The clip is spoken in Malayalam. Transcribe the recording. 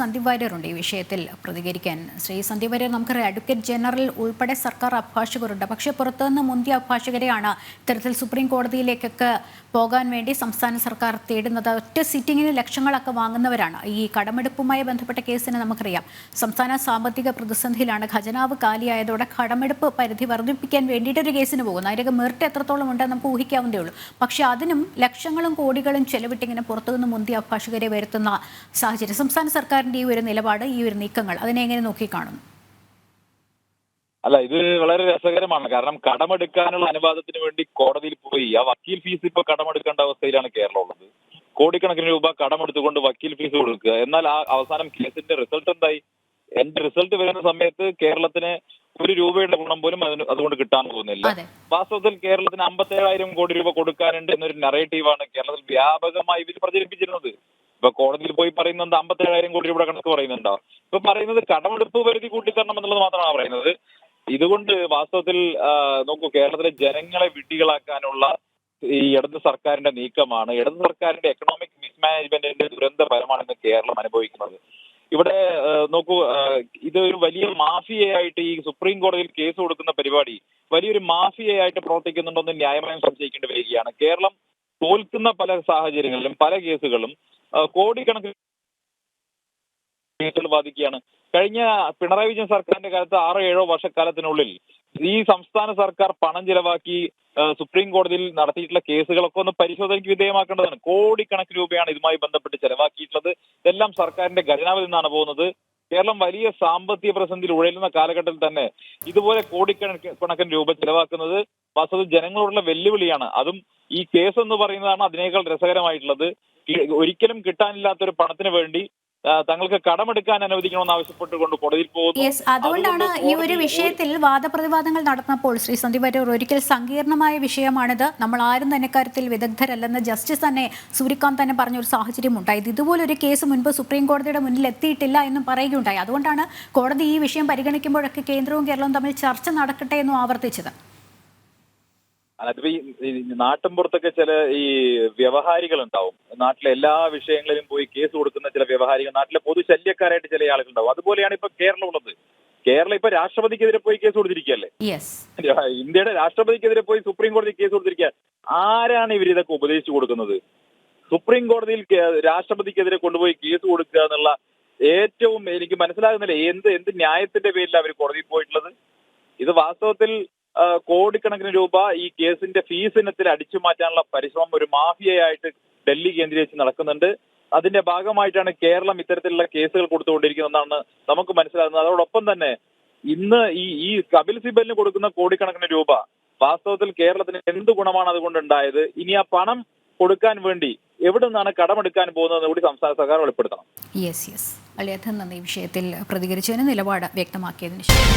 സന്ദീപ് വാര്യറുണ്ട് ഈ വിഷയത്തിൽ പ്രതികരിക്കാൻ. ശ്രീ സന്ദീപ് വാര്യർ നമുക്കറിയാം അഡ്വക്കേറ്റ് ജനറൽ ഉൾപ്പെടെ സർക്കാർ അഭിഭാഷകരുണ്ട്. പക്ഷേ പുറത്തുനിന്ന് മുന്തിയ അഭിഭാഷകരെയാണ് ഇത്തരത്തിൽ സുപ്രീം കോടതിയിലേക്കൊക്കെ പോകാൻ വേണ്ടി സംസ്ഥാന സർക്കാർ തേടുന്നത്. ഒറ്റ സിറ്റിങ്ങിന് ലക്ഷങ്ങളൊക്കെ വാങ്ങുന്നവരാണ്. ഈ കടമെടുപ്പുമായി ബന്ധപ്പെട്ട കേസിന് നമുക്കറിയാം. സംസ്ഥാന സാമ്പത്തിക പ്രതിസന്ധിയിലാണ് ഖജനാവ് കാലിയായതോടെ കടമെടുപ്പ് പരിധി വർദ്ധിപ്പിക്കാൻ വേണ്ടിയിട്ടൊരു കേസിന് പോകുന്നു അതിലേക്ക് മെറിറ്റ് എത്രത്തോളം ഉണ്ടെന്ന് നമുക്ക് ഊഹിക്കാവുന്നതേ ഉള്ളൂ. പക്ഷേ അതിനും ലക്ഷങ്ങളും കോടികളും ചെലവിട്ടിങ്ങനെ പുറത്തുനിന്ന് മുന്തിയ അഭിഭാഷകരെ വരുത്തുന്ന സാഹചര്യം സംസ്ഥാന സർക്കാരിന്റെ ഈ ഒരു നിലപാട് ഈ ഒരു നീക്കങ്ങൾ അതിനെ എങ്ങനെ നോക്കിക്കാണുന്നു? അല്ല ഇത് വളരെ രസകരമാണ്. കാരണം കടമെടുക്കാനുള്ള അനുവാദത്തിന് വേണ്ടി കോടതിയിൽ പോയി. ആ വക്കീൽ ഫീസ് ഇപ്പൊ കടമെടുക്കേണ്ട അവസ്ഥയിലാണ് കേരളം ഉള്ളത്. കോടിക്കണക്കിന് രൂപ കടമെടുത്തുകൊണ്ട് വക്കീൽ ഫീസ് കൊടുക്കുക. എന്നാൽ ആ അവസാനം കേസിന്റെ റിസൾട്ട് എന്തായി? എന്റെ റിസൾട്ട് വരുന്ന സമയത്ത് കേരളത്തിന് ഒരു രൂപയുടെ ഗുണം പോലും അതിന് അതുകൊണ്ട് കിട്ടാൻ പോകുന്നില്ല. വാസ്തവത്തിൽ കേരളത്തിന് അമ്പത്തേഴായിരം കോടി രൂപ കൊടുക്കാനുണ്ട് എന്നൊരു നറേറ്റീവാണ് കേരളത്തിൽ വ്യാപകമായി ഇവർ പ്രചരിപ്പിച്ചിരുന്നത്. ഇപ്പൊ കോടതിയിൽ പോയി പറയുന്നത് അമ്പത്തേഴായിരം കോടി രൂപയുടെ കണക്ക് പറയുന്നുണ്ടോ? ഇപ്പൊ പറയുന്നത് കടമെടുപ്പ് പരിധി കൂട്ടിത്തരണം എന്നുള്ളത് മാത്രമാണ് പറയുന്നത്. ഇതുകൊണ്ട് വാസ്തവത്തിൽ നോക്കൂ കേരളത്തിലെ ജനങ്ങളെ വിഡ്ഢികളാക്കാനുള്ള ഈ ഇടത് സർക്കാരിന്റെ നീക്കമാണ്. ഇടത് സർക്കാരിന്റെ എക്കണോമിക് മിസ്മാനേജ്മെന്റിന്റെ ദുരന്ത ഫലമാണ് ഇന്ന് കേരളം അനുഭവിക്കുന്നത്. ഇവിടെ നോക്കൂ ഇതൊരു വലിയ മാഫിയയായിട്ട് ഈ സുപ്രീം കോടതിയിൽ കേസ് കൊടുക്കുന്ന പരിപാടി വലിയൊരു മാഫിയയായിട്ട് പ്രവർത്തിക്കുന്നുണ്ടോ എന്ന് ന്യായമായും സംശയിക്കേണ്ടി വരികയാണ്. കേരളം തോൽക്കുന്ന പല സാഹചര്യങ്ങളിലും പല കേസുകളും കോടിക്കണക്കിന് ബാധിക്കുകയാണ് കഴിഞ്ഞ പിണറായി വിജയൻ സർക്കാരിന്റെ കാലത്ത് ആറോ ഏഴോ വർഷക്കാലത്തിനുള്ളിൽ ഈ സംസ്ഥാന സർക്കാർ പണം ചിലവാക്കി സുപ്രീം കോടതിയിൽ നടത്തിയിട്ടുള്ള കേസുകളൊക്കെ ഒന്ന് പരിശോധനയ്ക്ക് വിധേയമാക്കേണ്ടതാണ്. കോടിക്കണക്കിന് രൂപയാണ് ഇതുമായി ബന്ധപ്പെട്ട് ചെലവാക്കിയിട്ടുള്ളത്. ഇതെല്ലാം സർക്കാരിന്റെ ഖജനാവിൽ നിന്നാണ് പോകുന്നത്. കേരളം വലിയ സാമ്പത്തിക പ്രതിസന്ധിയിൽ ഉഴലുന്ന കാലഘട്ടത്തിൽ തന്നെ ഇതുപോലെ കോടിക്കണക്കിന് രൂപ ചെലവാക്കുന്നത് വാസ്തവത്തിൽ ജനങ്ങളോടുള്ള വെല്ലുവിളിയാണ്. അതും ഈ കേസ് എന്ന് പറയുന്നതാണ് അതിനേക്കാൾ രസകരമായിട്ടുള്ളത്. ഒരിക്കലും കിട്ടാനില്ലാത്തൊരു പണത്തിന് വേണ്ടി തങ്ങൾക്ക് കടമെടുക്കാൻ അനുവദിക്കണമെന്ന് ആവശ്യപ്പെട്ടുകൊണ്ട് കോടതിയിൽ പോകുന്നു. യെസ് അതുകൊണ്ടാണ് ഈ ഒരു വിഷയത്തിൽ വാദപ്രതിവാദങ്ങൾ നടന്നപ്പോൾ ശ്രീ സന്ദീപ് വരൂർ ഒരിക്കൽ സങ്കീർണമായ വിഷയമാണിത്. നമ്മൾ ആരും തന്നെ കാര്യത്തിൽ വിദഗ്ധരല്ലെന്ന് ജസ്റ്റിസ് തന്നെ സൂര്യകാന്ത് തന്നെ പറഞ്ഞ ഒരു സാഹചര്യം ഉണ്ടായത്. ഇതുപോലൊരു കേസ് മുൻപ് സുപ്രീം കോടതിയുടെ മുന്നിൽ എത്തിയിട്ടില്ല എന്നും പറയുകയുണ്ടായി. അതുകൊണ്ടാണ് കോടതി ഈ വിഷയം പരിഗണിക്കുമ്പോഴൊക്കെ കേന്ദ്രവും കേരളവും തമ്മിൽ ചർച്ച നടക്കട്ടെ എന്നും ആവർത്തിച്ചത്. അതിപ്പോ ഈ നാട്ടിൻപുറത്തൊക്കെ ചില ഈ വ്യവഹാരികൾ ഉണ്ടാവും നാട്ടിലെ എല്ലാ വിഷയങ്ങളിലും പോയി കേസ് കൊടുക്കുന്ന ചില വ്യവഹാരികൾ നാട്ടിലെ പൊതു പൊതുശല്യക്കാരായിട്ട് ചില ആളുകൾ ഉണ്ടാവും അതുപോലെയാണ് ഇപ്പൊ കേരളം ഉള്ളത് കേരളം ഇപ്പൊ രാഷ്ട്രപതിക്കെതിരെ പോയി കേസ് കൊടുത്തിരിക്കുകയല്ലേ? ഇന്ത്യയുടെ രാഷ്ട്രപതിക്കെതിരെ പോയി സുപ്രീം കോടതി കേസ് കൊടുത്തിരിക്കുക. ആരാണ് ഇവർ ഇതൊക്കെ ഉപദേശിച്ചു കൊടുക്കുന്നത്? സുപ്രീം കോടതിയിൽ രാഷ്ട്രപതിക്കെതിരെ കൊണ്ടുപോയി കേസ് കൊടുക്കുക എന്നുള്ള ഏറ്റവും എനിക്ക് മനസ്സിലാകുന്നില്ല. എന്ത് എന്ത് ന്യായത്തിന്റെ പേരിൽ അവർ കോടതിയിൽ പോയിട്ടുള്ളത്? ഇത് വാസ്തവത്തിൽ കോടിക്കണക്കിന് രൂപ ഈ കേസിന്റെ ഫീസ് ഇനത്തിൽ അടിച്ചു മാറ്റാനുള്ള പരിശ്രമം ഒരു മാഫിയയായിട്ട് ഡൽഹി കേന്ദ്രീകരിച്ച് നടക്കുന്നുണ്ട്. അതിന്റെ ഭാഗമായിട്ടാണ് കേരളം ഇത്തരത്തിലുള്ള കേസുകൾ കൊടുത്തുകൊണ്ടിരിക്കുന്നതെന്നാണ് നമുക്ക് മനസ്സിലാകുന്നത്. അതോടൊപ്പം തന്നെ ഇന്ന് ഈ ഈ കപിൽ സിബലിന് കൊടുക്കുന്ന കോടിക്കണക്കിന് രൂപ വാസ്തവത്തിൽ കേരളത്തിന് എന്ത് ഗുണമാണ് അതുകൊണ്ട് ഉണ്ടായത് ഇനി ആ പണം കൊടുക്കാൻ വേണ്ടി എവിടെ നിന്നാണ് കടമെടുക്കാൻ പോകുന്നതെന്ന് കൂടി സംസ്ഥാന സർക്കാർ വെളിപ്പെടുത്തണം. യെസ് യെസ് വളരെയധികം നന്ദി. വിഷയത്തിൽ പ്രതികരിച്ചതിന് നിലപാട് വ്യക്തമാക്കിയതിന് ശേഷം.